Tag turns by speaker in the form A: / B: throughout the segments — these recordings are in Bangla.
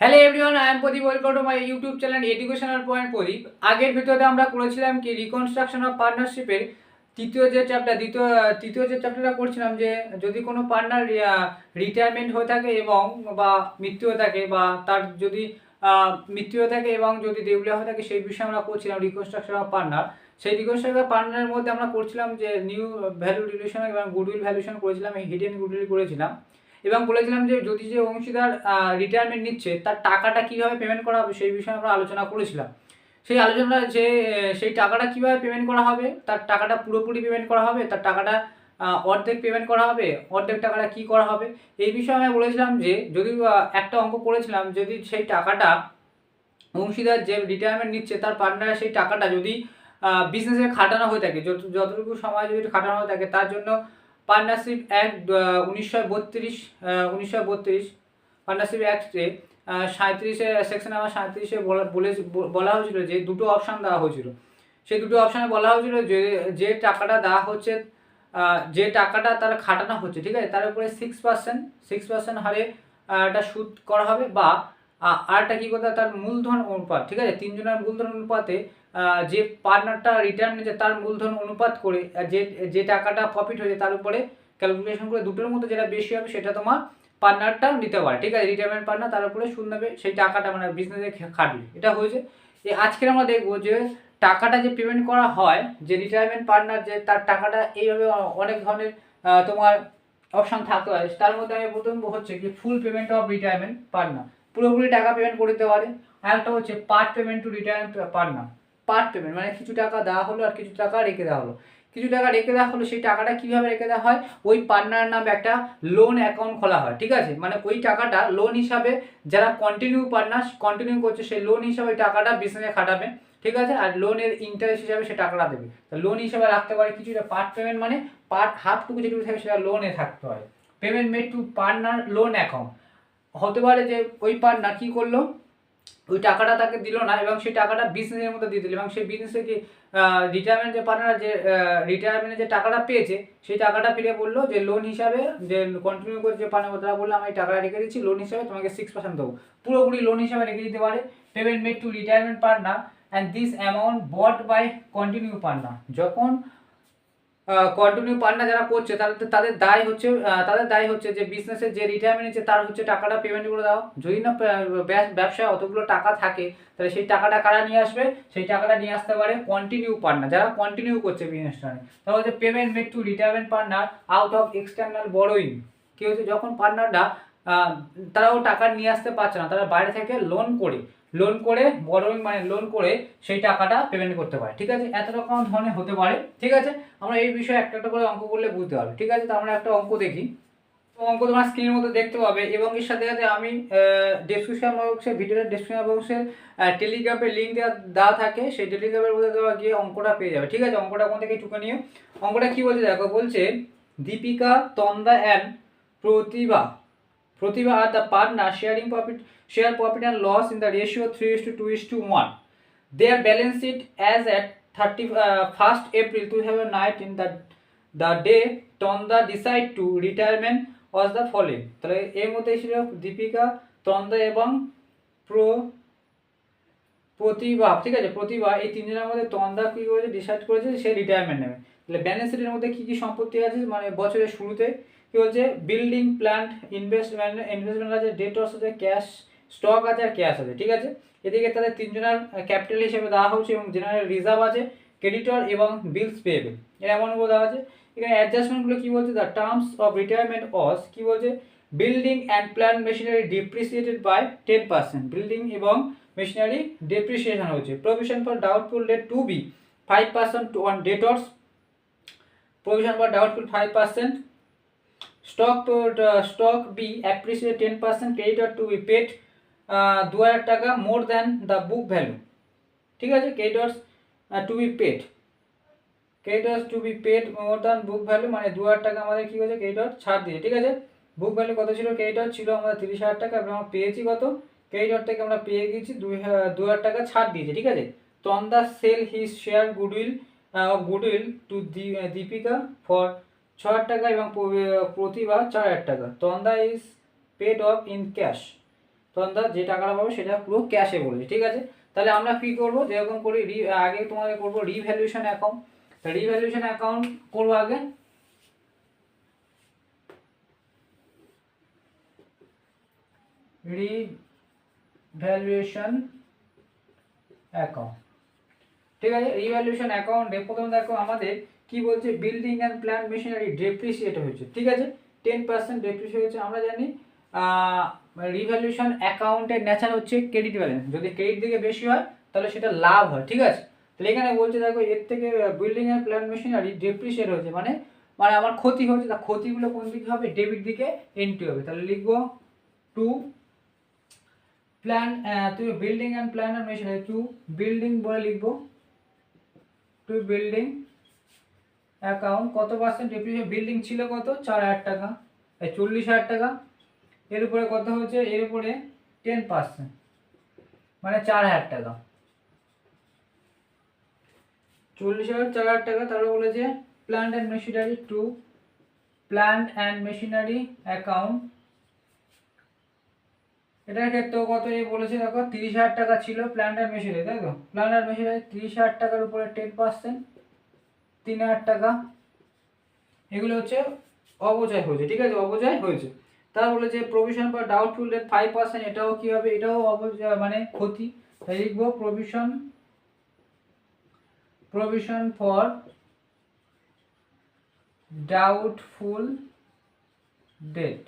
A: Hello everyone I am Pradeep welcome to my YouTube channel educational point Pradeep আগের ভিডিওতে আমরা করেছিলাম কি রিকনস্ট্রাকশন অফ পার্টনারশিপের তৃতীয় যে চ্যাপ্টার দ্বিতীয়, তৃতীয় যে চ্যাপ্টারটা করছিলাম যে যদি কোনো পার্টনার রিটায়ারমেন্ট হয়ে থাকে এবং বা মৃত্যু হয়ে থাকে বা তার যদি মৃত্যু হয়ে থাকে এবং যদি দেউলিয়া হয়ে থাকে সেই বিষয়ে আমরা করছিলাম রিকনস্ট্রাকশন অফ পার্টনার সেই রিকনস্ট্রাকশন পার্টনারের মধ্যে আমরা করছিলাম যে নিউ ভ্যালু রিলেশন এবং গুডউইল ভ্যালুয়েশন করেছিলাম হিডেন গুডউইল করেছিলাম। এবং বলেছিলাম যে যদি যে অংশীদার রিটায়ারমেন্ট নিচ্ছে, তার টাকাটা কীভাবে পেমেন্ট করা হবে সেই বিষয়ে আমরা আলোচনা করেছিলাম। সেই আলোচনা, যে সেই টাকাটা কীভাবে পেমেন্ট করা হবে, তার টাকাটা পুরোপুরি পেমেন্ট করা হবে, তার টাকাটা অর্ধেক পেমেন্ট করা হবে, অর্ধেক টাকাটা কী করা হবে, এই বিষয়ে আমি বলেছিলাম যে, যদি একটা অঙ্ক করেছিলাম, যদি সেই টাকাটা অংশীদার যে রিটায়ারমেন্ট নিচ্ছে, তার পার্টনার সেই টাকাটা যদি বিজনেসে খাটানো হয়ে থাকে, যত, যতটুকু সময় যদি খাটানো হয়ে থাকে, তার জন্য পার্টনারশিপ অ্যাক্ট উনিশশো বত্রিশ উনিশশো বত্রিশ পার্টনারশিপ অ্যাক্টে সাঁত্রিশে, সেকশন আমার সাঁত্রিশে বলা, বলে, বলা হয়েছিল যে দুটো অপশান দেওয়া হয়েছিল। সেই দুটো অপশানে বলা হয়েছিল যে যে টাকাটা দেওয়া হচ্ছে যে টাকাটা তার খাটানো হচ্ছে, ঠিক আছে? তার উপরে সিক্স পার্সেন্ট সিক্স পার্সেন্ট হারে একটা সুদ করা হবে বা আহ, আরেকটা কী করতে তার মূলধন অনুপাত ঠিক আছে? তিনজনের মূলধন অনুপাতে যে পার্টনারটা রিটার্ন নিচ্ছে তার মূলধন অনুপাত করে যে যে টাকাটা প্রফিট হয়েছে তার উপরে ক্যালকুলেশন করে দুটোর মধ্যে যেটা বেশি হবে সেটা তোমার পার্টনারটা নিতে পারে ঠিক আছে? রিটায়ারমেন্ট পার্টনার তার উপরে সুদ নেবে সেই টাকাটা মানে বিজনেসে খাটবে। এটা হয়েছে। এই আজকে আমরা দেখব যে টাকাটা যে পেমেন্ট করা হয় যে রিটায়ারমেন্ট পার্টনার যে তার টাকাটা এইভাবে অনেক ধরনের তোমার অপশন থাকতে পারে তার মধ্যে আমি প্রথম হচ্ছে কি full payment of retirement partner পুরোপুরি টাকা পেমেন্ট করে দিতে পারে। আর একটা হচ্ছে part payment to retirement partner part payment মানে কিছু টাকা দেওয়া হলো আর কিছু টাকা রেখে দেওয়া হলো। কিছু টাকা রেখে দেওয়া হলো সেই টাকাটা কীভাবে রেখে দেওয়া হয়? ওই পার্টনার নামে একটা লোন অ্যাকাউন্ট খোলা হয় ঠিক আছে? মানে ওই টাকাটা লোন হিসাবে যারা কন্টিনিউ পার্টনার কন্টিনিউ করছে সেই লোন হিসাবে ওই টাকাটা বিজনেসে খাটাবে ঠিক আছে? আর লোনের ইন্টারেস্ট হিসাবে সে টাকাটা দেবে। তা লোন হিসাবে রাখতে পারে কিছুটা পার্ট পেমেন্ট মানে পার্ট হাফটুকু যেটুকু থাকে সেটা লোনে থাকতে হয়। Payment made to partner loan account হতে পারে যে ওই পার্টনার কী করল, ওই টাকাটা তাকে দিল না এবং সেই টাকাটা বিজনেসের মধ্যে দিয়ে দিল এবং সেই বিজনেসে কি রিটায়ারমেন্ট যে পার্টনার যে রিটায়ারমেন্টে যে টাকাটা পেয়েছে, সেই টাকাটা ফিরে বলল যে লোন হিসাবে যে কন্টিনিউ করে যে পার্টনার তারা বলল, আমি টাকাটা রেখে দিচ্ছি লোন হিসাবে তোমাকে সিক্স পার্সেন্ট দেবো। পুরোপুরি লোন হিসাবে রেখে দিতে পারে। Payment made to retirement partner and this amount bought by continue partner যখন কন্টিনিউ পার্টনার যারা করছে তাদের তাদের দায় হচ্ছে তাদের দায় হচ্ছে যে বিজনেসের যে রিটায়ারমেন্ট নিচ্ছে তার হচ্ছে টাকাটা পেমেন্ট করে দাও। যদি না ব্যবসায় অতগুলো টাকা থাকে, তাহলে সেই টাকাটা কারা নিয়ে আসবে? সেই টাকাটা নিয়ে আসতে পারে কন্টিনিউ পার্টনার যারা কন্টিনিউ করছে বিজনেসটা তাহলে হচ্ছে payment made to retirement partner out of external borrowing কি হচ্ছে? যখন পার্টনাররা তারাও টাকা নিয়ে আসতে পারছে না, তারা বাইরে থেকে লোন করে। লোন করে বড়োইং মানে লোন করে সেই টাকাটা পেমেন্ট করতে পারে। ঠিক আছে? এত রকম ধরনের হতে পারে। ঠিক আছে? আমরা এই বিষয়ে একটা একটা করে অঙ্ক করলে বুঝতে পারব। ঠিক আছে? তো আমরা একটা অঙ্ক দেখি। তো অঙ্ক তোমার স্ক্রিনের মধ্যে দেখতে পাবে এবং এর সাথে সাথে আমি ডেসক্রিপশন বক্সে ভিডিওর ডেসক্রিপশন বক্সে টেলিগ্রামের লিঙ্ক দেওয়া থাকে। সেই টেলিগ্রামের মধ্যে দেওয়া গিয়ে অঙ্কটা পেয়ে যাবে। ঠিক আছে? অঙ্কটা কোন থেকে টুকে নিও। অঙ্কটা কী বলছে দেখো? বলছে, Deepika Tanda and Pratibha. Pratibha R the partner sharing profit share profit and loss in the ratio 3 is to 2 is to 1. Their balance sheet as at 30 uh, 1st April 2019 the the day Tonda decide to retirement was the following. তাহলে এর মধ্যে ছিল দীপিকা তন্দা এবং প্রো প্রতিভা ঠিক আছে প্রতিভা এই তিনজনের মধ্যে তন্দা কী করেছে ডিসাইড করেছে সে রিটায়ারমেন্ট নেবে তাহলে ব্যালেন্স শিটের মধ্যে কী কী সম্পত্তি আছে মানে বছরের শুরুতে কি বলছে? বিল্ডিং প্ল্যান্ট ইনভেস্টমেন্ট ইনভেস্টমেন্ট আছে ডেটর্স আছে ক্যাশ স্টক আছে আর ক্যাশ আছে, ঠিক আছে? এদিকে তাদের তিনজনের ক্যাপিটাল হিসেবে দেওয়া হচ্ছে এবং জেনারেল রিজার্ভ আছে ক্রেডিটর এবং বিলস পেয়েবেল এর এমনগুলো দেওয়া আছে? এখানে অ্যাডজাস্টমেন্টগুলো কী বলছে? দ্য টার্মস অফ রিটায়ারমেন্ট অস কী বলছে? Building and plant machinery depreciated by ten percent building এবং মেশিনারি ডেপ্রিসিয়েশন হচ্ছে provision for doubtful debt to be five percent to on debtors provision for doubtful 5% stock uh, stock be appreciated 10% creditor to be paid uh, দু হাজার টাকা more than the book value ঠিক আছে? Creditors to be paid creditors to be paid more than book value মানে দু হাজার টাকা আমাদের কী হয়েছে? ক্রেডিটর ছাড় দিয়েছে ঠিক আছে? বুক ভ্যালু কত ছিল? ক্রেডিটর ছিল আমাদের তিরিশ হাজার টাকা এবং আমরা পেয়েছি কত? ক্রেডিটর থেকে আমরা পেয়ে গেছি দুই দু হাজার টাকা ছাড় দিয়েছে। ঠিক আছে? Tanda sell his share goodwill goodwill to Deepika for ছ হাজার টাকা এবং প্রতিভা চার হাজার টাকা। Tanda is paid off in cash তার যে টাকাটা পাবে সেটা পুরো ক্যাশে বলবে, ঠিক আছে? তাহলে আমরা কি করব? যেরকম করি রি, আগে তোমাদের করব রিভ্যালুয়েশন অ্যাকাউন্ট তা রিভ্যালুয়েশন অ্যাকাউন্ট করব আগে। রিভ্যালুয়েশন অ্যাকাউন্ট ঠিক আছে? রিভ্যালুয়েশন অ্যাকাউন্টে প্রথম দেখো আমাদের কি বলছে? Building and plan machinery depreciate হয়েছে। ঠিক আছে? টেন পার্সেন্ট ডেপ্রিসিয়েট হয়েছে, আমরা জানি। রিভ্যালুয়েশন অ্যাকাউন্টের নেচার হচ্ছে ক্রেডিট ব্যালেন্স যদি ক্রেডিট দিকে বেশি হয়, তাহলে সেটা লাভ হয়। ঠিক আছে? তাহলে এখানে বলছে, দেখো, এর থেকে building and plan machinery depreciate হয়েছে। মানে মানে আমার ক্ষতি হচ্ছে তা ক্ষতিগুলো কোন দিকে হবে? ডেবিট দিকে এন্ট্রি হবে। তাহলে লিখব টু প্ল্যান তুমি building and plan machinery to building বলে লিখব। টু বিল্ডিং অ্যাকাউন্ট, কত পার্সেন্ট ডেপ্রিসিয়েশন বিল্ডিং ছিল কত? চার হাজার টাকা। এই চল্লিশ হাজার টাকা। এর উপরে কত হচ্ছে? এর উপরে টেন পার্সেন্ট মানে চার হাজার টাকা। চল্লিশ হাজার, চার হাজার টাকা, তারপরে বলেছে plant and machinery to plant and machinery account এটার ক্ষেত্রেও কত এ বলেছে দেখো? তিরিশ হাজার টাকা ছিল প্ল্যান্ট অ্যান্ড মেশিনারি তাই তো? প্ল্যান্ট অ্যান্ড মেশিনারি তিরিশ হাজার টাকার উপরে টেন পার্সেন্ট তিন হাজার টাকা। এগুলো হচ্ছে অবচয় হয়েছে, ঠিক আছে? অবচয় হয়েছে। তার বলেছে provision for doubtful debt five percent এটাও কী হবে? এটাও অবচয় মানে ক্ষতি। তাই লিখব provision provision for doubtful debt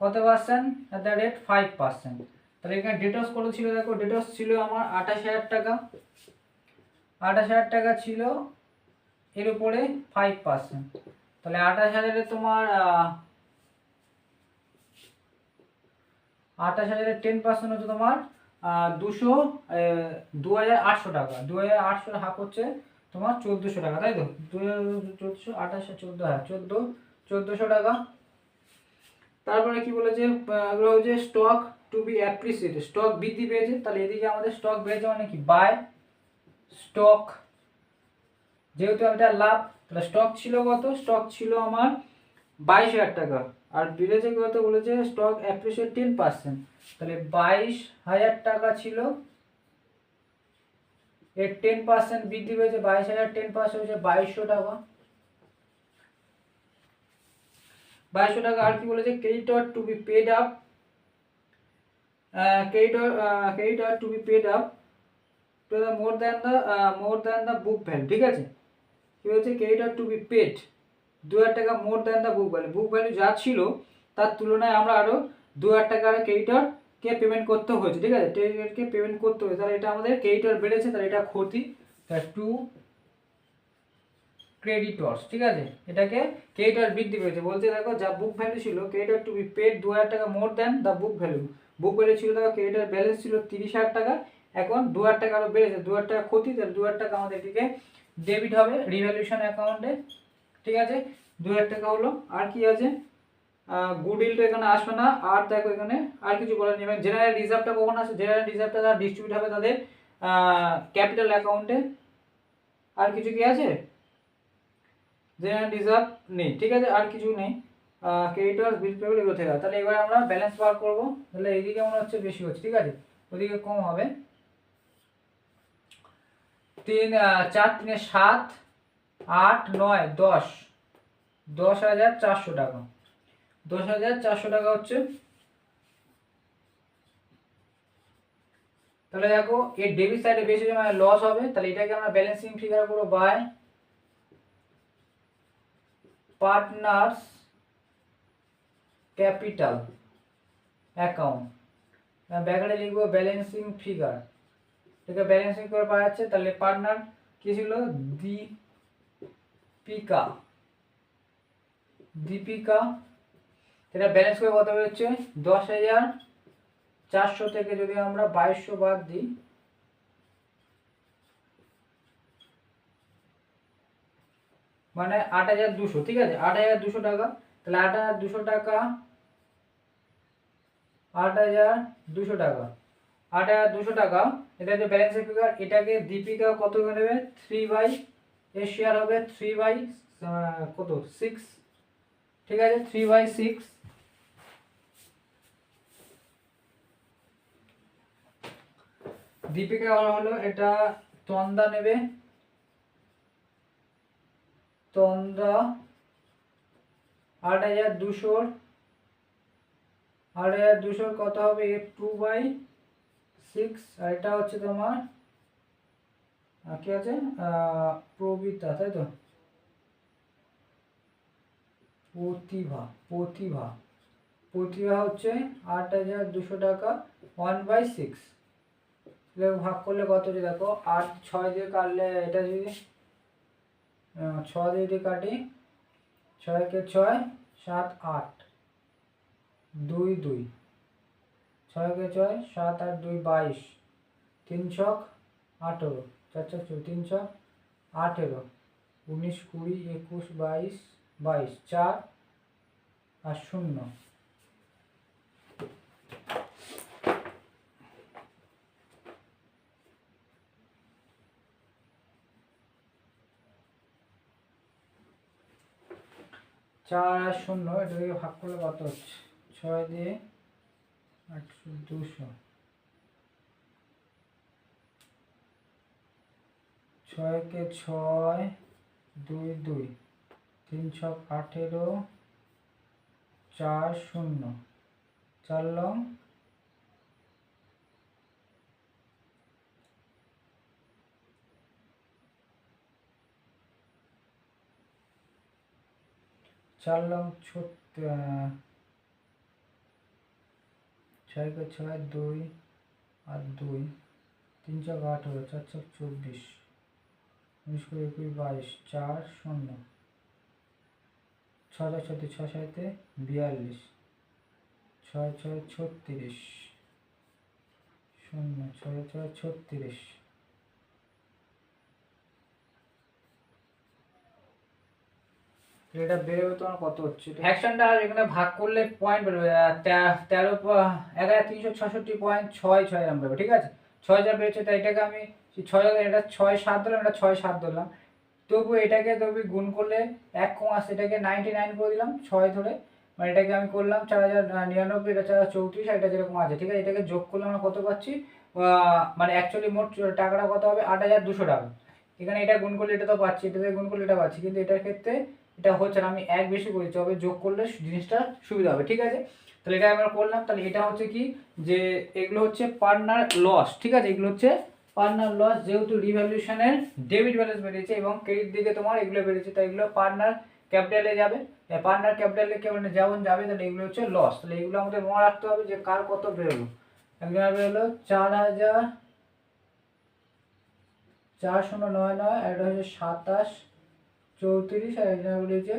A: কত percent at the rate five percent তাহলে এখানে ডেটস কত ছিল, দেখো ডেটস ছিল আমার আঠাশ হাজার টাকা। আঠাশ হাজার টাকা ছিল এর উপরে ফাইভ পার্সেন্ট তাহলে আঠাশ হাজারে তোমার আঠাশ হাজারের টেন পার্সেন্ট হচ্ছে তোমার দুশো দু হাজার আটশো টাকা। দু হাজার আটশো হাফ হচ্ছে তোমার চোদ্দোশো টাকা, তাই তো? দু হাজার চোদ্দোশো, আঠাশে চোদ্দ হ্যাঁ চোদ্দ, চোদ্দোশো টাকা। তারপরে কি বলেছে? হচ্ছে stock to be appreciated stock বৃদ্ধি পেয়েছে। তাহলে এদিকে আমাদের স্টক বেড়েছে মানে কি? বাই স্টক যেহেতু এটা লাভ, তাহলে স্টক ছিল কত? স্টক ছিল আমার বাইশ হাজার টাকা। আর বেড়েছে কত বলেছে? স্টক অ্যাপ্রিসিয়েট টেন পার্সেন্ট তাহলে বাইশ হাজার টাকা ছিল। এর টেন পার্সেন্ট বৃদ্ধি পেয়েছে, বাইশ হাজার টেন পার্সেন্ট হয়েছে বাইশশো টাকা। বাইশশো টাকা, আর কি বলেছে? Creditor to be paid up creditor creditor to be paid up more than the more than the book value ঠিক আছে? কি বলছে ক্রেডিটর টু বি পেড দু হাজার টাকা more than the book value book value যা ছিল, তার তুলনায় আমরা আরও দু হাজার টাকার ক্রেডিটরকে পেমেন্ট করতে হয়েছে, ঠিক আছে? ক্রেডিটরকে পেমেন্ট করতে হয়েছে। তাহলে এটা আমাদের ক্রেডিটর বেড়েছে, তাহলে এটা ক্ষতি। টু ক্রেডিটর্স ঠিক আছে? এটাকে ক্রেডিটর বৃদ্ধি পেয়েছে। বলতে দেখো, যা বুক ভ্যালু ছিল ক্রেডিটর টু বি পেড দু হাজার টাকা more than the book value book value ছিল, দেখো ক্রেডিটর ব্যালেন্স ছিল তিরিশ হাজার টাকা। এখন দু হাজার টাকা আরও বেড়েছে। দু হাজার টাকা ক্ষতি, তাহলে দু হাজার টাকা আমাদের এদিকে ডেবিট হবে রিভ্যালুয়েশন অ্যাকাউন্টে ঠিক আছে? দু হাজার টাকা হলো। আর কি আছে? গুডউইলটা এখানে আসবে না। আর দেখো এখানে, আর কিছু বলা নেই। জেনারেল রিজার্ভটা কখন আসে জেনারেল রিজার্ভটা তারা ডিস্ট্রিবিউট হবে তাদের ক্যাপিটাল অ্যাকাউন্টে আর কিছু কি আছে? জেনারেল রিজার্ভ নেই, ঠিক আছে? আর কিছু নেই। ক্রেডিটর্স বিল পেবল এগুলো থেকে। তাহলে এবার আমরা ব্যালেন্স বার করব। তাহলে এইদিকে মনে হচ্ছে বেশি হচ্ছে, ঠিক আছে? ওদিকে কম হবে। তিন চার, তিনে সাত, আট, নয়, দশ। দশ হাজার চারশো টাকা। দশ হাজার চারশো টাকা হচ্ছে তাহলে দেখো, এর ডেবিট সাইডে বেশি মানে লস হবে, তাহলে এটাকে আমরা ব্যালেন্সিং ফিগার করব বাই পার্টনার্স ক্যাপিটাল অ্যাকাউন্ট ব্যাকারে লিখব ব্যালেন্সিং ফিগার আছে ব্যালেন্সিং করে পাওয়া যাচ্ছে তাহলে পার্টনার কি ছিল? দীপিকা। দীপিকা এটা ব্যালেন্স করে কত হচ্ছে দশ হাজার চারশো থেকে যদি আমরা বাইশশো বাদ দিই মানে আট হাজার দুশো, ঠিক আছে? আট হাজার দুশো টাকা। তাহলে আট হাজার দুশো টাকা, আট হাজার দুশো টাকা। আট হাজার দুশো টাকা। এটা হচ্ছে ব্যালেন্সের ফিগার এটাকে দীপিকা কত নেবে? থ্রি বাই এর শেয়ার হবে থ্রি বাই কত? সিক্স ঠিক আছে? থ্রি বাই সিক্স দীপিকা হলো এটা তন্দা নেবে। তন্দা আট হাজার দুশোর, আট হাজার দুশোর কত হবে? টু বাই সিক্স আর এটা হচ্ছে তোমার কি আছে? প্রবিতা, তাই তো? প্রতিভা প্রতিভা। প্রতিভা হচ্ছে আট হাজার দুশো টাকা ওয়ান বাই সিক্স ভাগ করলে কত হচ্ছে দেখো, আট, ছয় দিয়ে কাটলে এটা যদি ছয় দিয়ে কাটি, ছয়কে ছয়, সাত, আট। দুই দুই। ছয়কে ছয়, সাত আট দুই বাইশ। তিন ছক, আঠেরো। চার চার চৌ তিন ছক আঠেরো। উনিশ, কুড়ি, একুশ, বাইশ বাইশ, চার আর শূন্য। চার আর শূন্য এটা থেকে ভাগ করলে কত হচ্ছে? ছয় দিয়ে আটশো, দুশো। ছয়কে ছয়, দুই দুই। তিন ছক আঠেরো, চার শূন্য। চার লং। চার লং ছোট্ট পাঁচ ছয় দুই আর দুই তিন চার আঠেরো চার চার চব্বিশ। উনিশ কুড়ি একুশ বাইশ চার শূন্য। ছয় ছয় ছত্রিশ ছয় সাথে বিয়াল্লিশ। ছয় ছয় ছত্রিশ। শূন্য, ছয় ছয় ছত্রিশ। এটা বেরোবে তোমার কত হচ্ছে? অ্যাকশনটা এখানে ভাগ করলে পয়েন্ট বেরোবে। তেরো হাজার তিনশো ছষট্টি পয়েন্ট ছয় ছয় এরকম বেরোবে, ঠিক আছে? ছয় যা বেরোচ্ছে, তাই এটাকে আমি ছয় এটা ছয় সাত ধরলাম, এটা ছয় সাত ধরলাম। তবু এটাকে তবু গুণ করলে এক কমা এটাকে নাইনটি নাইন করে দিলাম, ছয় ধরে। মানে এটাকে আমি করলাম চার হাজার নিরানব্বই, এটা চার হাজার চৌত্রিশ এটা যেরকম আছে, ঠিক আছে? এটাকে যোগ করলে আমরা কত পাচ্ছি? মানে অ্যাকচুয়ালি মোট টাকাটা কত হবে? আট হাজার দুশো টাকা। এখানে এটা গুণ করলে এটা তো পাচ্ছি, এটাতে গুণ করলে এটা পাচ্ছি, কিন্তু এটার ক্ষেত্রে এটা হচ্ছে না, আমি এক বেশি করেছি, তবে যোগ করলে জিনিসটা সুবিধা হবে, ঠিক আছে? তাহলে এটা আমরা করলাম, তাহলে এটা হচ্ছে কি? যে এগুলো হচ্ছে পার্টনার লস, ঠিক আছে? এগুলো হচ্ছে পার্টনার লস, যেহেতু রিভ্যালুয়েশনের ডেবিট ব্যালেন্স বেড়েছে এবং ক্রেডিট দিকে তোমার এগুলো বেড়েছে, তাই এগুলো পার্টনার ক্যাপিটালে যাবে। পার্টনার ক্যাপিটালে কেমন যেমন যাবে, তাহলে এগুলো হচ্ছে লস, তাহলে এগুলো আমাদের মনে রাখতে হবে যে কার কত বেরোলো। একজনের বেরোলো চার হাজার, চার শূন্য নয় নয় এটা হচ্ছে সাতাশ চৌত্রিশ আর এটা বলেছে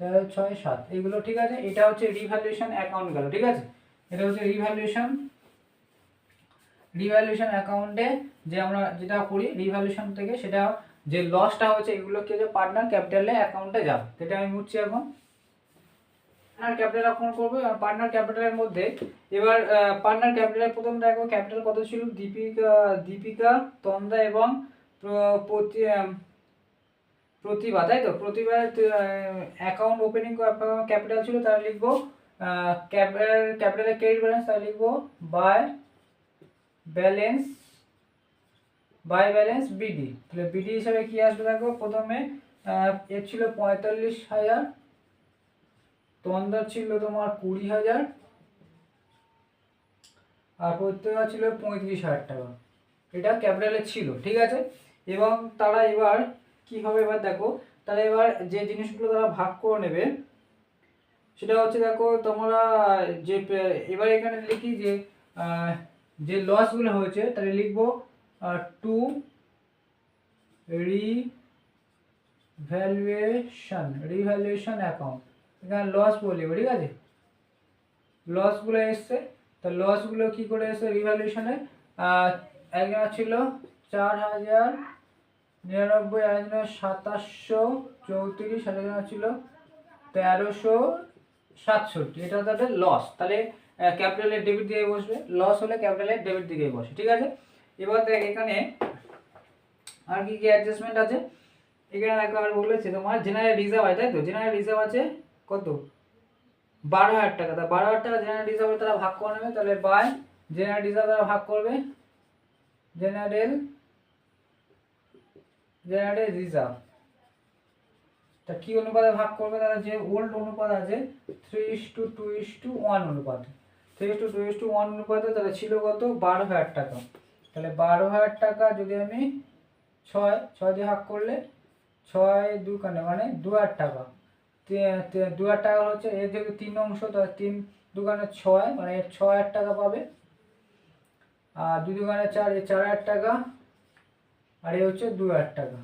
A: তেরো, ছয়, সাত। এগুলো ঠিক আছে? এটা হচ্ছে রিভ্যালুয়েশন অ্যাকাউন্ট গেল, ঠিক আছে? এটা হচ্ছে রিভ্যালুয়েশন রিভ্যালুয়েশন অ্যাকাউন্টে যে আমরা যেটা করি রিভ্যালুয়েশন থেকে সেটা যে লসটা হচ্ছে এগুলো কি হচ্ছে? পার্টনার ক্যাপিটালে অ্যাকাউন্টে যাবে। সেটা আমি মুছছি এখন। পার্টনার ক্যাপিটাল অ্যাকাউন্ট করব আর পার্টনার ক্যাপিটালের মধ্যে এবার পার্টনার ক্যাপিটালের প্রথম দেখো ক্যাপিটাল কত ছিল? দীপিকা দীপিকা তন্দা এবং প্রতি প্রতিভা, তাই তো? প্রতিভার অ্যাকাউন্ট ওপেনিং ক্যাপিটাল ছিল, তাহলে লিখব ক্যাপিটাল ক্যাপিটালের ক্রেডিট ব্যালেন্স তাহলে লিখব by balance by balance B D B হিসাবে কি আসবে দেখো? প্রথমে এর ছিল পঁয়তাল্লিশ হাজার তন্দার ছিল তোমার কুড়ি হাজার, আর প্রত্যেকা ছিল পঁয়ত্রিশ হাজার টাকা। এটা ক্যাপিটালে ছিল, ঠিক আছে? এবং তারা এবার কি হবে এবার দেখো? তাহলে এবার যে জিনিসগুলো তারা ভাগ করে নেবে, সেটা হচ্ছে দেখো তোমরা যে এবার এখানে লিখি যে যে লসগুলো হয়েছে, তাহলে লিখব টু রিভ্যালুয়েশন রিভ্যালুয়েশন অ্যাকাউন্ট এখানে লস বলি ঠিক আছে? লসগুলো এসছে, তা লসগুলো কি করে এসছে রিভ্যালুয়েশনে একজন ছিল চার হাজার নিরানব্বই একজন সাতাশশো চৌত্রিশ আর একজন ছিল তেরোশো সাতষট্টি। এটা তাদের লস তাহলে ক্যাপিটালের ডেবিট দিয়ে বসবে। লস হলে ক্যাপিটালের ডেবিট দিকে বসে, ঠিক আছে? এবার দেখ, এখানে আর কি কি অ্যাডজাস্টমেন্ট আছে? এখানে দেখো আর বলেছে তোমার জেনারেল রিজার্ভ আছে, তাই তো? জেনারেল রিজার্ভ আছে কত? বারো হাজার টাকা। তা বারো হাজার টাকা জেনারেল রিজার্ভ তারা ভাগ করে নেবে, তাহলে বাই জেনারেল রিজার্ভ তারা ভাগ করবে। General general reserve. তা কি অনুপাতে ভাগ করবে তারা? যে ওল্ড অনুপাত আছে three is to two is to one অনুপাত। Three is to two is to one অনুপাতে তাহলে ছিল কত? বারো হাজার টাকা। তাহলে বারো হাজার টাকা যদি আমি ছয় ছয় দিয়ে ভাগ করলে ছয় দুখানে মানে দু হাজার টাকা। দু হাজার টাকা হচ্ছে এর যেহেতু তিন অংশ তো তিন দোকানে ছয় মানে এর ছ হাজার টাকা পাবে। আর দুই দোকানে চার এর চার হাজার টাকা। আর এই হচ্ছে দু হাজার টাকা।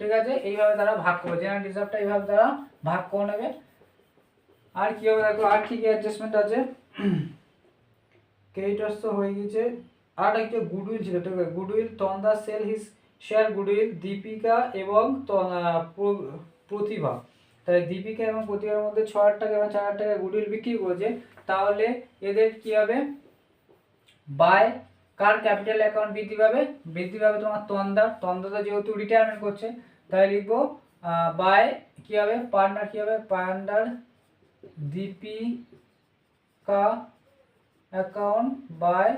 A: ঠিক আছে? এইভাবে তারা ভাগ করবে। জেনারেল রিজার্ভটা এইভাবে তারা ভাগ করে নেবে। আর কি হবে দেখো? আর কি কি অ্যাডজাস্টমেন্ট আছে? ক্রেডিটার্স তো হয়ে গেছে। আর একটা গুডউইল ছিল, ঠিক আছে? Goodwill তন্দা sell his share goodwill Deepika এবং প্রতিভা তাহলে দীপিকা এবং প্রতিভার মধ্যে ছ হাজার টাকা এবং চার হাজার টাকা গুডউইল বিক্রি করেছে। তাহলে এদের কি হবে? বাই কার ক্যাপিটাল অ্যাকাউন্ট বৃদ্ধি পাবে? বৃদ্ধি পাবে তোমার তন্দার তন্দাটা যেহেতু রিটায়ারমেন্ট করছে, তাই লিখব বাই কি হবে? পার্টনার কি হবে? Partner Deepika account by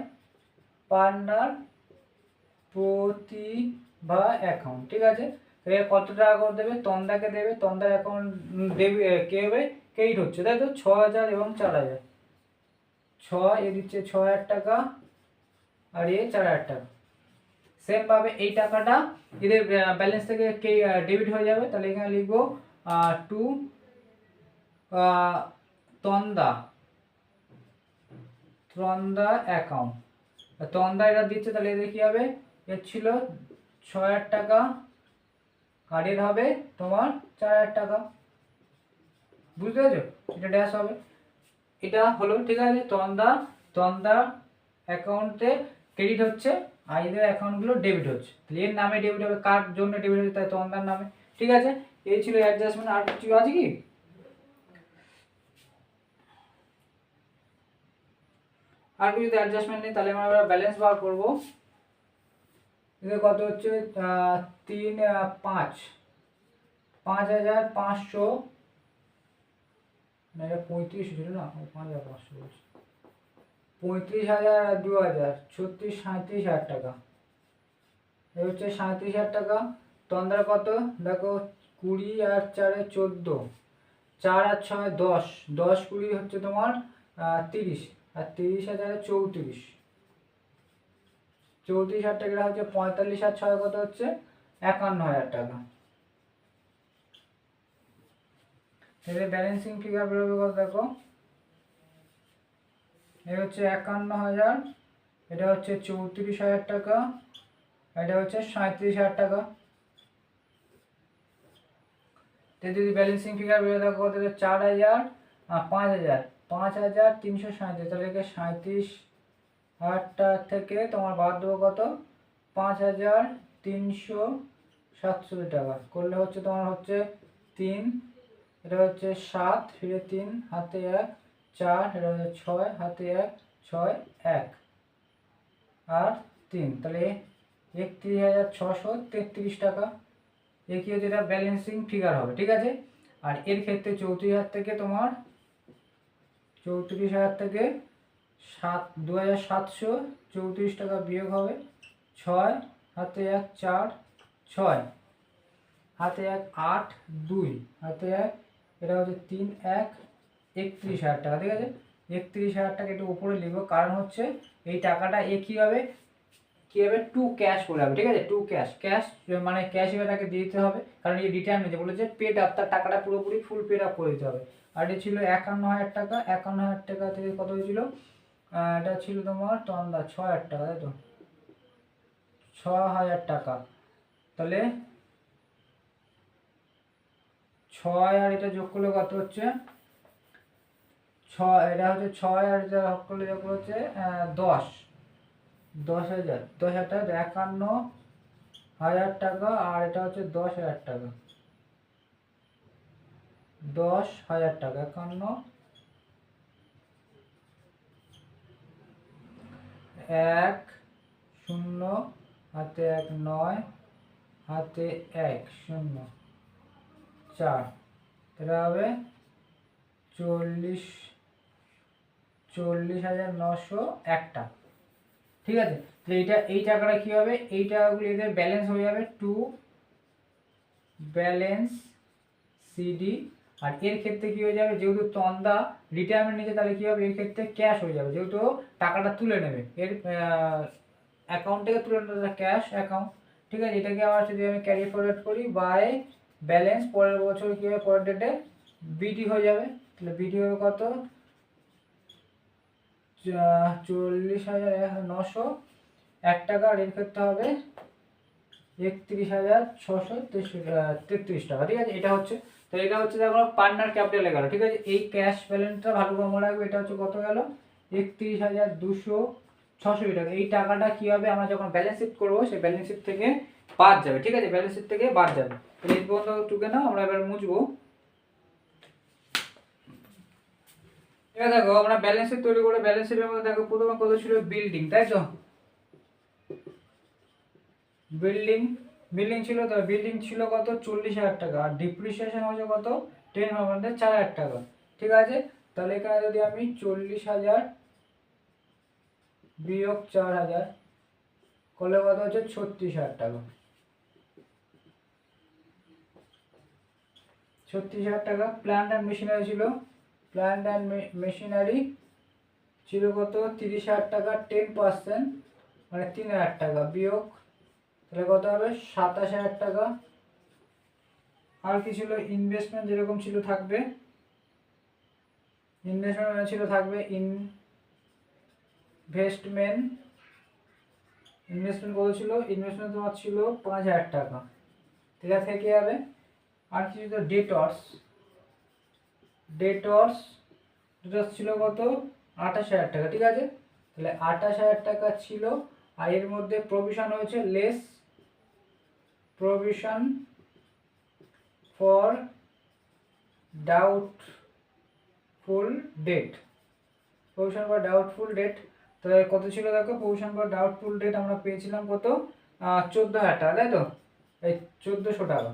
A: partner Pratibha account ঠিক আছে? কত টাকা করে দেবে? তন্দাকে দেবে। তন্দার অ্যাকাউন্ট দেবে কে হবে? ক্রেডিট হচ্ছে, তাই তো? ছ হাজার এবং চার হাজার। ছ এ দিচ্ছে ছ হাজার টাকা। আর এ চার হাজার টাকা। সেম ভাবে এই টাকাটা এদের ব্যালেন্স থেকে কে ডেবিট হয়ে যাবে, তাহলে এখানে লিখব টু তন্দা তন্দা অ্যাকাউন্ট তন্দা এটা দিচ্ছে, তাহলে এদের কি হবে? এর ছিল ছ হাজার টাকা। আর এর হবে তোমার চার হাজার টাকা। বুঝতে পেরেছ? এটা ড্যাশ হবে। এটা হলো, ঠিক আছে, তন্দা তন্দা অ্যাকাউন্টে ক্রেডিট হচ্ছে, আর এদের অ্যাকাউন্টগুলো ডেবিট হচ্ছে। তাহলে নামে ডেবিট হবে, কার জন্য ডেবিট হচ্ছে, তাই তন্দার নামে ঠিক আছে? এই ছিল অ্যাডজাস্টমেন্ট আর কিছু আছে কি? আর কিছু যদি অ্যাডজাস্টমেন্ট নেই, তাহলে আমরা ব্যালেন্স বার করব। এদের কত হচ্ছে? তিন পাঁচ। পাঁচ হাজার পাঁচশো, না, এটা পঁয়ত্রিশ ছিল না? পাঁচ হাজার পাঁচশো বলছি। পঁয়ত্রিশ হাজার আর দু হাজার, ছত্রিশ সাঁত্রিশ হাজার টাকা। এ হচ্ছে সাঁত্রিশ হাজার টাকা। তন্দ্রা কত? দেখো, কুড়ি আর চারে চোদ্দ। চার আর ছয়, দশ। দশ কুড়ি হচ্ছে তোমার তিরিশ। আর তিরিশ হাজারে চৌত্রিশ। চৌত্রিশ হাজার টাকা হচ্ছে পঁয়তাল্লিশ আর ছয় কত হচ্ছে? একান্ন হাজার টাকা। এদের ব্যালেন্সিং ফিগার বেরোবে কত দেখো। এই হচ্ছে একান্ন হাজার, এটা হচ্ছে চৌত্রিশ হাজার টাকা, এটা হচ্ছে সাঁত্রিশ হাজার টাকা। তো যদি ব্যালেন্সিং ফিগার দেখো কত চার হাজার পাঁচ হাজার পাঁচ হাজার তিনশো সাঁত্রিশ তাহলে সাঁত্রিশ হাজারটা থেকে তোমার বাদ দেবো কত? পাঁচ হাজার তিনশো সাতষট্টি টাকা, করলে হচ্ছে তোমার হচ্ছে তিন, এটা হচ্ছে সাত, ফিরে তিন, হাতে এক চার এটা হচ্ছে ছয়, হাতে এক, ছয়, এক। আর তিন, তাহলে একত্রিশ হাজার ছশো তেত্রিশ টাকা। এ কি হচ্ছে? এটা ব্যালেন্সিং ফিগার হবে, ঠিক আছে? আর এর ক্ষেত্রে চৌত্রিশ হাজার থেকে তোমার চৌত্রিশ হাজার থেকে সাত, দু হাজার সাতশো চৌত্রিশ টাকা বিয়োগ হবে। ছয়, হাতে এক, চার, ছয়। হাতে এক, আট, দুই। হাতে এক, এটা হচ্ছে তিন, এক একত্রিশ হাজার টাকা, ঠিক আছে? একত্রিশ হাজার টাকা একটু উপরে লিখব, কারণ হচ্ছে এই টাকাটা এ কী হবে? কী হবে? টু ক্যাশ বলে হবে, ঠিক আছে? To cash. ক্যাশ মানে ক্যাশ হিসেবে তাকে দিতে হবে, কারণ এই রিটার্ন নিতে বলেছে পেড আপ তার টাকাটা পুরোপুরি ফুল পেড আপ করে দিতে হবে। আর এটা ছিল একান্ন হাজার টাকা, একান্ন হাজার টাকা থেকে কত হয়েছিল? এটা ছিল তোমার তন্দা ছ হাজার টাকা, তাই তো? ছ হাজার টাকা। তাহলে ছয় আর এটা যোগ করলে কত হচ্ছে? ছয়, এটা হচ্ছে ছয় যোগ করলে যোগ হচ্ছে দশ। দশ হাজার। দশ হাজার একান্ন হাজার টাকা, আর এটা হচ্ছে দশ হাজার টাকা। দশ হাজার টাকা, একান্ন। এক, শূন্য, হাতে এক নয়, হাতে এক, শূন্য। চার এটা হবে চল্লিশ চল্লিশ হাজার নশো একটা। ঠিক আছে? তো এইটা, এই টাকাটা কী হবে? এই টাকাগুলো এদের ব্যালেন্স হয়ে যাবে টু ব্যালেন্স সিডি আর এর ক্ষেত্রে কী হয়ে যাবে? যেহেতু তন্দা রিটায়ারমেন্ট নিচ্ছে তাহলে কী হবে? এর ক্ষেত্রে ক্যাশ হয়ে যাবে। যেহেতু টাকাটা তুলে নেবে। এর অ্যাকাউন্ট থেকে তুলে নেবে ক্যাশ অ্যাকাউন্ট ঠিক আছে? এটাকে আবার যদি আমি ক্যারি ফরওয়ার্ড করি বাই ব্যালেন্স পরের বছর কী হবে? পরের ডেটে বিডি হয়ে যাবে। তাহলে বিডি হবে কত? চল্লিশ হাজার নশো এক টাকা রেট করতে হবে। একত্রিশ হাজার ছশো তেত্রিশ টাকা। ঠিক আছে, এটা হচ্ছে। তো এটা হচ্ছে দেখো পার্টনার ক্যাপিটালে গেল ঠিক আছে, এই ক্যাশ ব্যালেন্সটা ভালো করে মনে রাখবে। এটা হচ্ছে কত গেল? একত্রিশ হাজার দুশো ছশো টাকা। এই টাকাটা কী হবে? আমরা যখন ব্যালেন্স শিট করব, সেই ব্যালেন্স শিট থেকে বাদ যাবে। ঠিক আছে ব্যালেন্স শিট থেকে বাদ যাবে। এই পর্যন্ত টুকে না আমরা এবার মুছবো। এবার দেখো, আমরা ব্যালেন্স শিট তৈরি করে ব্যালেন্স শিটের মধ্যে দেখো, প্রথমে কত ছিল? বিল্ডিং তাই তো? বিল্ডিং বিল্ডিং ছিল তো বিল্ডিং ছিল কত? চল্লিশ হাজার টাকা। আর ডিপ্রিসিয়েশন হচ্ছে কত? টেন মানে চার হাজার টাকা। ঠিক আছে? তাহলে এখানে যদি আমি চল্লিশ হাজার বিয়োগ চার হাজার, করলে কত হচ্ছে? ছত্রিশ হাজার টাকা। ছত্রিশ হাজার টাকা। প্ল্যান্ট অ্যান্ড মেশিনারি ছিল। প্ল্যান্ট অ্যান্ড মেশিনারি ছিল কত? তিরিশ হাজার টাকা টেন পার্সেন্ট মানে তিন হাজার টাকা বিয়োগ। তাহলে কত হবে? সাতাশ হাজার টাকা। আর কি ছিল? ইনভেস্টমেন্ট যেরকম ছিল থাকবে। ইনভেস্টমেন্ট ছিল থাকবে ইনভেস্টমেন্ট ইনভেস্টমেন্ট কত ছিল? ইনভেস্টমেন্ট তোমার ছিল পাঁচ হাজার টাকা। ঠিক আছে কি হবে। আর কিছু তো ডেটর্স ডেটর্স ডেটর্স ছিল কত? আঠাশ হাজার টাকা, ঠিক আছে? তাহলে আঠাশ হাজার টাকা ছিল, আর এর মধ্যে প্রভিশন হয়েছে less provision for doubtful debt provision for doubtful debt তাহলে কত ছিল দেখো? প্রভিশন ফর ডাউটফুল ডেট আমরা পেয়েছিলাম কত? চোদ্দ হাজার টাকা, তাই তো? এই চোদ্দোশো টাকা।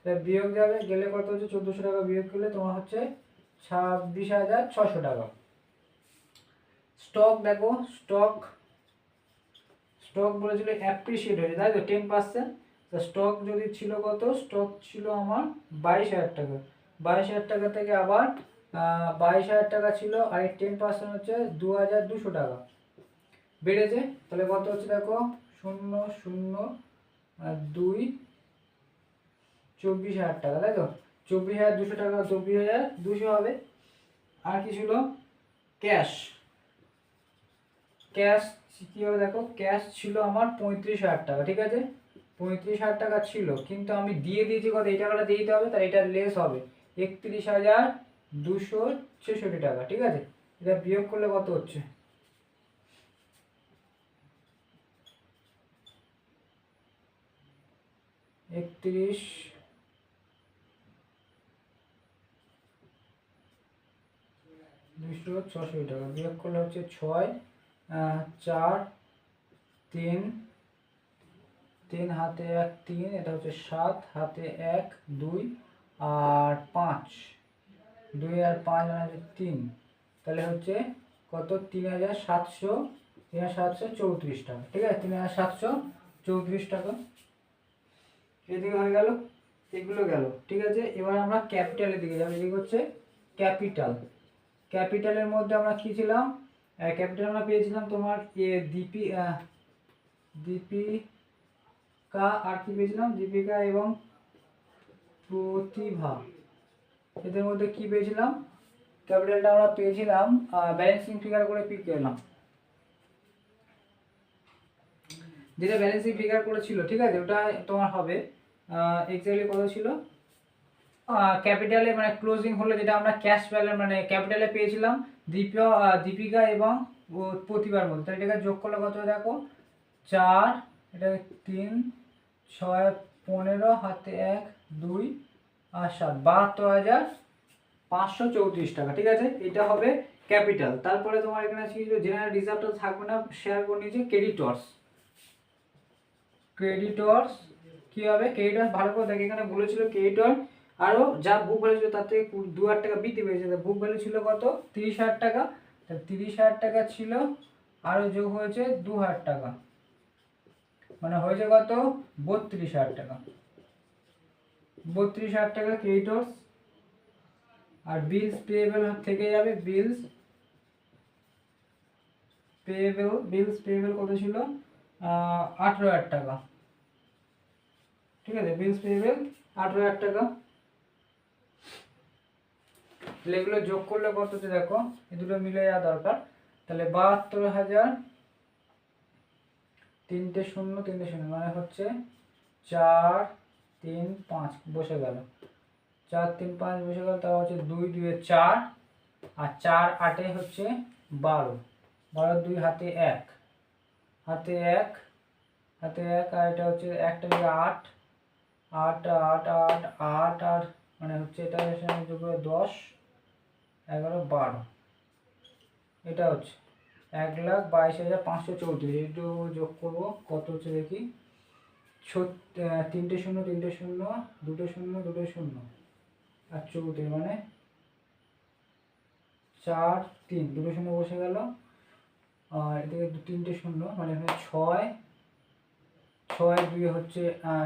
A: তাহলে বিয়োগ যাবে, গেলে কত হচ্ছে? চোদ্দোশো টাকা বিয়োগ করলে তোমার হচ্ছে ছাব্বিশ হাজার ছশো টাকা। স্টক দেখো, স্টক স্টক বলেছিল অ্যাপ্রিসিয়েট হয়েছে, তাই তো? টেন পার্সেন্ট তো স্টক যদি ছিল কত? স্টক ছিল আমার বাইশ হাজার টাকা। বাইশ হাজার টাকা থেকে আবার বাইশ হাজার টাকা ছিল, আর টেন পার্সেন্ট হচ্ছে দু হাজার দুশো টাকা। বেড়েছে। তাহলে কত হচ্ছে দেখো? শূন্য শূন্য দুই, চব্বিশ হাজার টাকা, তাই তো? চব্বিশ হাজার দুশো টাকা, চব্বিশ হাজার দুশো হবে। আর কি ছিল ক্যাশ। ক্যাশ কী হবে দেখো? ক্যাশ ছিল আমার পঁয়ত্রিশ হাজার টাকা, ঠিক আছে? পঁয়ত্রিশ হাজার টাকা ছিল, কিন্তু আমি দিয়ে দিয়েছি কত? এই টাকাটা দিয়ে দিতে হবে তার এটা লেস হবে। একত্রিশ হাজার দুশো ছেষট্টি টাকা, ঠিক আছে? এটা বিয়োগ করলে কত হচ্ছে? একত্রিশ দুশো ছষট্টি টাকা বিয়োগ করলে হচ্ছে ছয় চার, তিন তিন হাতে এক, তিন, এটা হচ্ছে সাত, হাতে এক, দুই আর পাঁচ। দুই আর পাঁচ মানে হচ্ছে তিন। তাহলে হচ্ছে কত? তিন হাজার সাতশো, তিন হাজার সাতশো চৌত্রিশ টাকা। ঠিক আছে? তিন হাজার সাতশো চৌত্রিশ টাকা। এদিকে হয়ে গেল, এগুলো গেল। ঠিক আছে? এবার আমরা ক্যাপিটালের দিকে যাব। এদিকে হচ্ছে ক্যাপিটাল। ক্যাপিটালের মধ্যে আমরা কী ছিলাম? ক্যাপিটাল আমরা পেয়েছিলাম তোমার এ দীপি দীপিকা আর কি পেয়েছিলাম? দীপিকা এবং প্রতিভা। এদের মধ্যে কি পেয়েছিলাম? ক্যাপিটালটা আমরা পেয়েছিলাম ব্যালেন্সিং ফিগার করে পিক করলাম যেটা ব্যালেন্সিং ফিগার করেছিল, ঠিক আছে? ওটা তোমার হবে। এক্স্যাক্টলি কত ছিল? ক্যাপিটালে মানে ক্লোজিং হলো যেটা আমরা ক্যাশ ব্যালেন্স মানে ক্যাপিটালে পেয়েছিলাম দীপিকা দীপিকা এবং প্রতিভার মধ্যে তাহলে এটাকে যোগ করলে কত দেখো? চার, এটা তিন, ছয়, পনেরো, হাতে এক, দুই, আর সাত, বাহাত্তর হাজার পাঁচশো চৌত্রিশ টাকা, ঠিক আছে? এটা হবে ক্যাপিটাল তারপরে তোমার এখানে কি জেনারেল রিজার্ভটা থাকবে না শেয়ার করে নিয়েছে ক্রেডিটর্স ক্রেডিটর্স কী হবে? ক্রেডিটর্স ভালো করে দেখে এখানে বলেছিল ক্রেডিটর আরও যা বুক ভ্যালু ছিল তার থেকে দু হাজার টাকা বৃদ্ধি পেয়েছে। বুক ভ্যালু ছিল কত? তিরিশ হাজার টাকা। তা তিরিশ হাজার টাকা ছিল আরও যোগ হয়েছে দু হাজার টাকা। মানে হয়েছে কত? বত্রিশ হাজার টাকা। বত্রিশ হাজার টাকা ক্রেডিটর্স আর বিলস পেয়েবল থেকে যাবে বিলস পেয়েবল বিলস পেয়েবল কত ছিল? আঠেরো হাজার টাকা। ঠিক আছে বিলস পেয়েবল আঠেরো হাজার টাকা। তাহলে এগুলো যোগ করলে কত হচ্ছে দেখো? এই দুটো মিলে যাওয়া দরকার। তাহলে বাহাত্তর হাজার তিনটে শূন্য তিনটে শূন্য মানে হচ্ছে চার তিন পাঁচ, বসে গেল। চার তিন পাঁচ বসে গেল তা হচ্ছে দুই, দুয়ে চার, আর চার আটে হচ্ছে বারো। বারো দুই, হাতে এক। হাতে এক হাতে এক, আর এটা হচ্ছে একটা দিয়ে আট। আট আট আট আট আর মানে হচ্ছে এটা দশ। এগারো, বারো। এটা হচ্ছে এক লাখ বাইশ হাজার পাঁচশো চৌত্রিশ। একটু যোগ করব, কত হচ্ছে দেখি? তিনটে শূন্য তিনটে শূন্য, দুটো শূন্য দুটো শূন্য। আর চৌত্রিশ মানে চার, তিন। দুটো শূন্য বসে গেল। আর এদিকে তিনটে শূন্য মানে এখানে ছয়। ছয় দুই হচ্ছে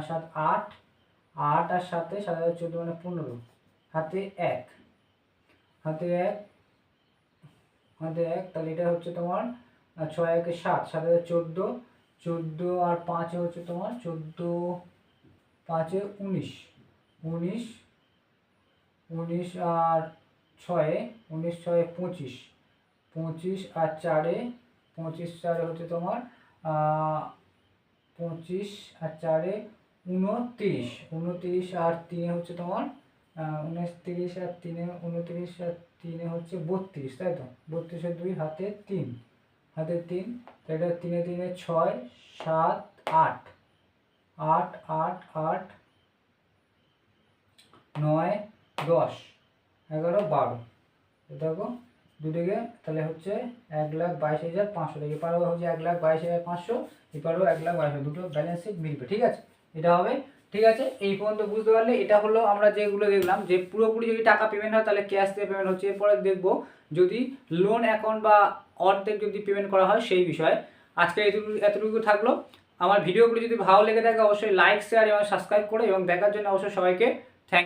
A: সাত, আট। আট আর সাতে সাত হাজার চোদ্দ মানে পনেরো। হাতে এক। হাতে এক হাতে এক, তাহলে এটা হচ্ছে তোমার ছয় একে সাত সাত হাজার চোদ্দ চোদ্দ আর পাঁচে হচ্ছে তোমার চোদ্দ, পাঁচে উনিশ উনিশ উনিশ আর ছয়ে, উনিশ, ছয়ে, পঁচিশ পঁচিশ আর চারে, পঁচিশ চারে হচ্ছে তোমার পঁচিশ আর চারে উনতিরিশ, উনত্রিশ আর তিনে হচ্ছে তোমার আহ, উনত্রিশ আর তিনে উনত্রিশ আর তিনে হচ্ছে বত্রিশ তাই তো? বত্রিশের দুই হাতে তিন। হাতে তিন এটা তিনে তিনে ছয় সাত আট। আট আট আট নয় দশ এগারো বারো। দেখো দুদিকে তাহলে হচ্ছে এক লাখ বাইশ হাজার পাঁচশো। এপারেও হচ্ছে এক লাখ বাইশ হাজার পাঁচশো এপারেও এক লাখ বাইশ হাজার। দুটো ব্যালেন্স শিট মিলবে ঠিক আছে? এটা হবে ঠিক আছে? এই পর্যন্ত বুঝতে পারলে এটা হলো আমরা যেগুলো দেখলাম, যে পুরোপুরি যদি টাকা পেমেন্ট হয় তাহলে ক্যাশ দিয়ে পেমেন্ট হচ্ছে। এরপরে দেখব যদি লোন অ্যাকাউন্ট বা অর্ধেক যদি পেমেন্ট করা হয় সেই বিষয়ে। আজকে এতটুকু এতটুকু থাকল। আমার ভিডিওগুলো যদি ভালো লেগে থাকে অবশ্যই লাইক শেয়ার এবং সাবস্ক্রাইব করে এবং দেখার জন্য অবশ্যই সবাইকে